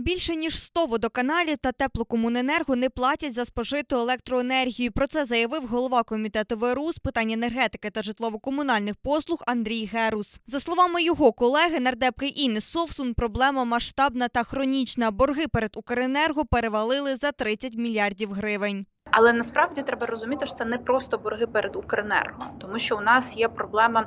Більше ніж 100 водоканалів та теплокомуненерго не платять за спожиту електроенергію. Про це заявив голова комітету ВРУ з питань енергетики та житлово-комунальних послуг Андрій Герус. За словами його колеги, нардепки Інни Совсун, проблема масштабна та хронічна. Борги перед Укренерго перевалили за 30 мільярдів гривень. Але насправді треба розуміти, що це не просто борги перед Укренерго, тому що у нас є проблема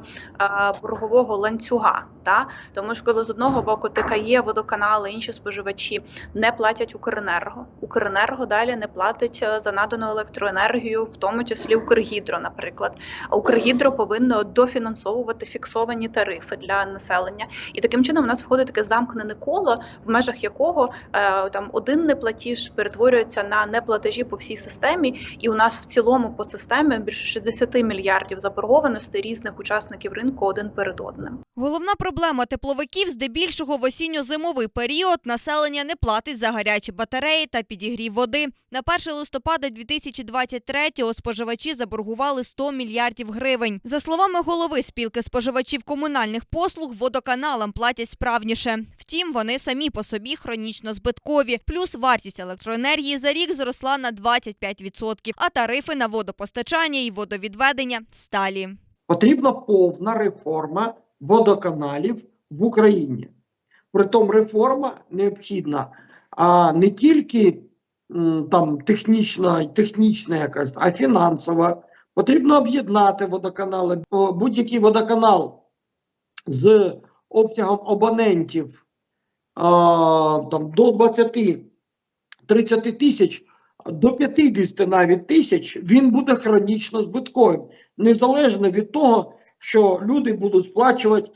боргового ланцюга. Та тому що коли з одного боку ТКЄ, водоканали, інші споживачі не платять Укренерго. Укренерго далі не платить е, за надану електроенергію, в тому числі Укргідро, наприклад. А Укргідро повинно дофінансовувати фіксовані тарифи для населення. І таким чином у нас входить таке замкнене коло, в межах якого е, там один неплатіж перетворюється на неплатежі по всій системі, і у нас в цілому по системі більше 60 мільярдів заборгованості різних учасників ринку один перед одним. Головна проблема тепловиків здебільшого в осінньо-зимовий період населення не платить за гарячі батареї та підігрів води. На 1 листопада 2023-го споживачі заборгували 100 мільярдів гривень. За словами голови спілки споживачів комунальних послуг, водоканалам платять справніше. Втім, вони самі по собі хронічно збиткові. Плюс вартість електроенергії за рік зросла на 25%, а тарифи на водопостачання і водовідведення сталі. Потрібна повна реформа водоканалів в Україні. Притом реформа необхідна а не тільки там технічна, технічна якась, а фінансова. Потрібно об'єднати водоканали. Будь-який водоканал з обсягом абонентів а, там, до 20-30 тисяч, до 50 навіть тисяч, він буде хронічно збитковим незалежно від того, що люди будуть сплачувати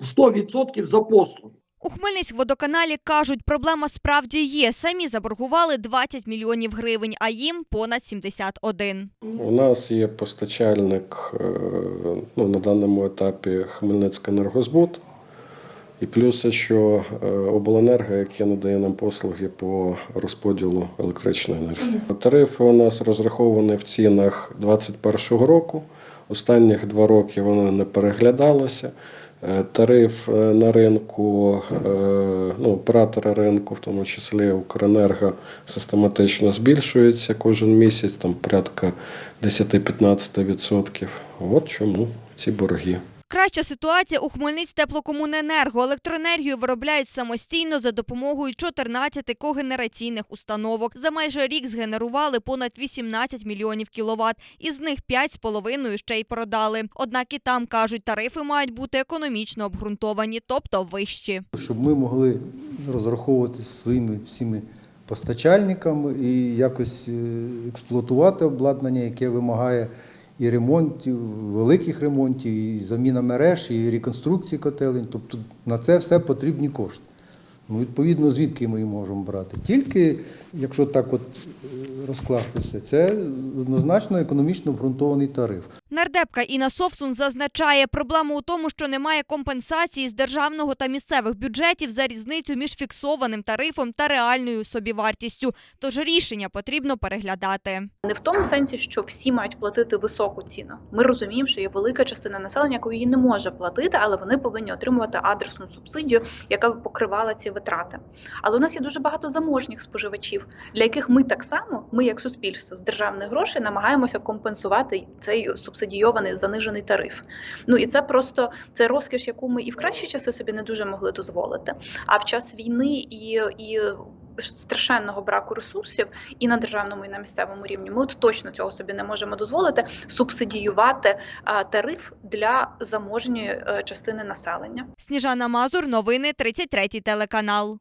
100% за послуги. У Хмельницькводоканалі кажуть, проблема справді є. Самі заборгували 20 мільйонів гривень, а їм понад 71. У нас є постачальник е, ну, на даному етапі Хмельницька енергозбут. І плюс, що е, обленерго, яке надає нам послуги по розподілу електричної енергії. Тарифи у нас розраховані в цінах 2021 року. Останніх два роки вони не переглядалися. Е, Тариф е, на ринку, ну, оператори ринку, в тому числі Укренерго, систематично збільшується кожен місяць, там порядка 10-15%. От чому ці борги. Краща ситуація у Хмельницьтеплокомуненерго. Електроенергію виробляють самостійно за допомогою 14 когенераційних установок. За майже рік згенерували понад 18 мільйонів кіловат. Із них 5,5 ще й продали. Однак і там кажуть, тарифи мають бути економічно обґрунтовані, тобто вищі. щоб ми могли розраховувати своїми всіми постачальниками і якось е, експлуатувати обладнання, яке вимагає і ремонтів, великих ремонтів, і заміна мереж, і реконструкції котелень. Тобто на це все потрібні кошти. Ну, відповідно, звідки ми їх можемо брати? Тільки, якщо так от е, розкласти все, це однозначно економічно обґрунтований тариф. Нардепка Інна Совсун зазначає, проблема у тому, що немає компенсації з державного та місцевих бюджетів за різницю між фіксованим тарифом та реальною собівартістю. Тож рішення потрібно переглядати. Не в тому сенсі, що всі мають платити високу ціну. Ми розуміємо, що є велика частина населення, яка її не може платити, але вони повинні отримувати адресну субсидію, яка б покривала ці витрати. Але у нас є дуже багато заможніх споживачів, для яких ми так само, ми як суспільство з державних грошей намагаємося компенсувати цей субсидійований занижений тариф. Ну і це просто це розкіш, яку ми і в кращі часи собі не дуже могли дозволити. А в час війни і, і страшенного браку ресурсів і на державному, і на місцевому рівні. Ми от точно цього собі не можемо дозволити субсидіювати тариф для заможньої е, частини населення. Сніжана Мазур, новини 33 телеканал.